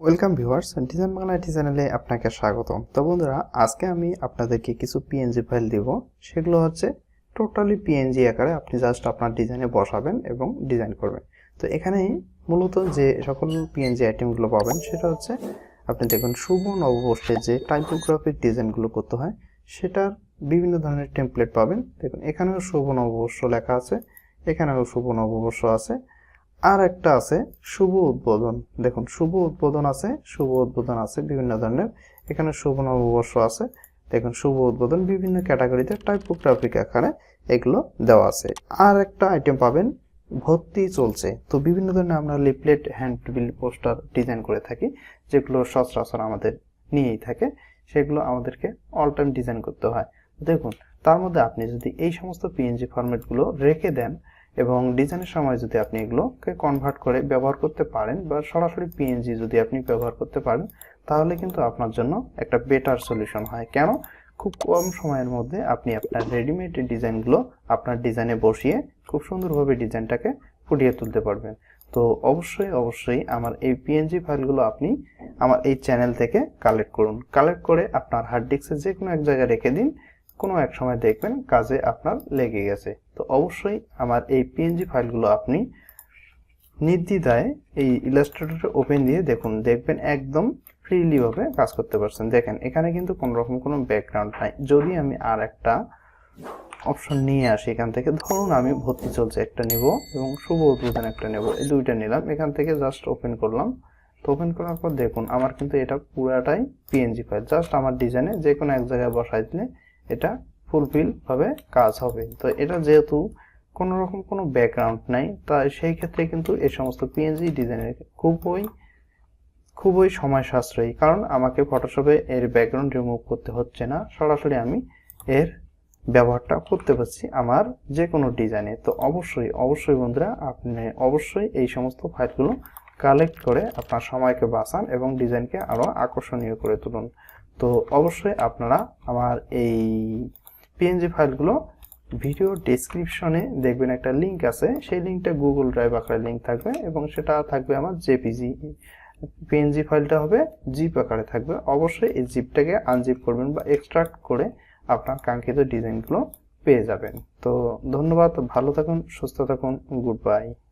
Welcome viewers design Bangla IT চ্যানেলে আপনাকে স্বাগতম। তো বন্ধুরা, আজকে আমি আপনাদেরকে কিছু পিএনজি ফাইল দিব। সেগুলো হচ্ছে টোটালি পিএনজি আকারে আপনি জাস্ট আপনার ডিজাইনে বসাবেন এবং ডিজাইন করবেন। তো এখানে মূলত যে সকল পিএনজি আইটেমগুলো পাবেন, সেটা হচ্ছে আপনি দেখুন, শুভ নববর্ষে যে টাইপোগ্রাফিক ডিজাইনগুলো করতে হয়, সেটার বিভিন্ন ধরনের টেমপ্লেট পাবেন। দেখুন, এখানেও শুভ নববর্ষ লেখা আছে। এখানেও শুভ নববর্ষ আছে। আর একটা আছে, শুভ উদ্বোধন। দেখুন, শুভ উদ্বোধন আছে, শুভ উদ্বোধন আছে বিভিন্ন ধরনের। এখানে শুভ নববর্ষ আছে। দেখুন, শুভ উদ্বোধন বিভিন্ন ক্যাটাগরিতে টাইপোগ্রাফিক আকারে এগুলো দেওয়া আছে। আর একটা আইটেম পাবেন, ভর্তি চলছে। তো বিভিন্ন ধরনের আমরা leaflet hand bill poster design করে থাকি, যেগুলো সচরাচর আমাদের নিয়েই থাকে। সেগুলো আমাদেরকে অল টাইম ডিজাইন করতে হয়। দেখুন, তার মধ্যে আপনি যদি এই সমস্ত পিএনজি ফরম্যাটগুলো রেখে দেন এবং ডিজাইনের সময় যদি আপনি এগুলোকে কনভার্ট করে ব্যবহার করতে পারেন বা সরাসরি পিএনজি যদি আপনি ব্যবহার করতে পারেন, তাহলে কিন্তু আপনার জন্য একটা বেটার সলিউশন হয়। কেন? খুব কম সময়ের মধ্যে আপনি আপনার রেডিমেড ডিজাইনগুলো আপনার ডিজাইনে বসিয়ে খুব সুন্দরভাবে ডিজাইনটাকে ফুটিয়ে তুলতে পারবেন। তো অবশ্যই অবশ্যই আমার এই পিএনজি ফাইলগুলো আপনি আমার এই চ্যানেল থেকে কালেক্ট করুন। কালেক্ট করে আপনার হার্ড ডিস্কে যে কোনো এক জায়গায় রেখে দিন। কোনো এক সময় দেখবেন কাজে আপনার লেগে গেছে। তো অবশ্যই আমার এই পিএনজি ফাইলগুলো আপনি নির্দ্বিধায় এই ইলাস্ট্রেটরে ওপেন দিয়ে দেখুন। দেখবেন একদম ফ্রিলিভাবে কাজ করতে পারছেন। দেখেন, এখানে কিন্তু কোনো রকম কোনো ব্যাকগ্রাউন্ড নাই। যদি আমি আর একটা অপশন নিয়ে আসি এখান থেকে, ধরুন আমি ভর্তি চলছে, একটা নেব এবং শুভ উদ্বোধন একটা নেব। এই দুইটা নিলাম, এখান থেকে জাস্ট ওপেন করলাম। তো ওপেন করার পর দেখুন, আমার কিন্তু এটা পুরাটাই পিএনজি ফাইল জাস্ট আমার ডিজাইনে যে কোনো এক জায়গায় বসাই দিলে এটা ফুলফিল ভাবে কাজ হবে। তো এটা যেহেতু কোনো রকম কোনো ব্যাকগ্রাউন্ড নাই, তাই সেই ক্ষেত্রে কিন্তু এই সমস্ত পিএনজি ডিজাইনের খুবই খুবই সময় সাশ্রয়ী। কারণ আমাকে ফটোশপে এর ব্যাকগ্রাউন্ড রিমুভ করতে হচ্ছে না, সরাসরি আমি এর ব্যবহারটা করতে পারছি আমার যে কোনো ডিজাইনে তো অবশ্যই অবশ্যই বন্ধুরা, আপনি অবশ্যই এই সমস্ত ফাইলগুলো কালেক্ট করে আপনার সময়কে বাঁচান এবং ডিজাইনকে আরও আকর্ষণীয় করে তুলুন। তো অবশ্যই আপনারা আমার এই পিএনজি ফাইলগুলো ভিডিও ডেসক্রিপশনে দেখবেন একটা লিংক আছে। সেই লিঙ্কটা গুগল ড্রাইভ আকারে লিঙ্ক থাকবে এবং সেটা থাকবে আমার জেপিজি পিএনজি ফাইলটা হবে জিপ আকারে থাকবে। অবশ্যই এই জিপটাকে আনজিপ করবেন বা এক্সট্রাক্ট করে আপনার কাঙ্ক্ষিত ডিজাইনগুলো পেয়ে যাবেন। তো ধন্যবাদ, ভালো থাকুন, সুস্থ থাকুন গুড বাই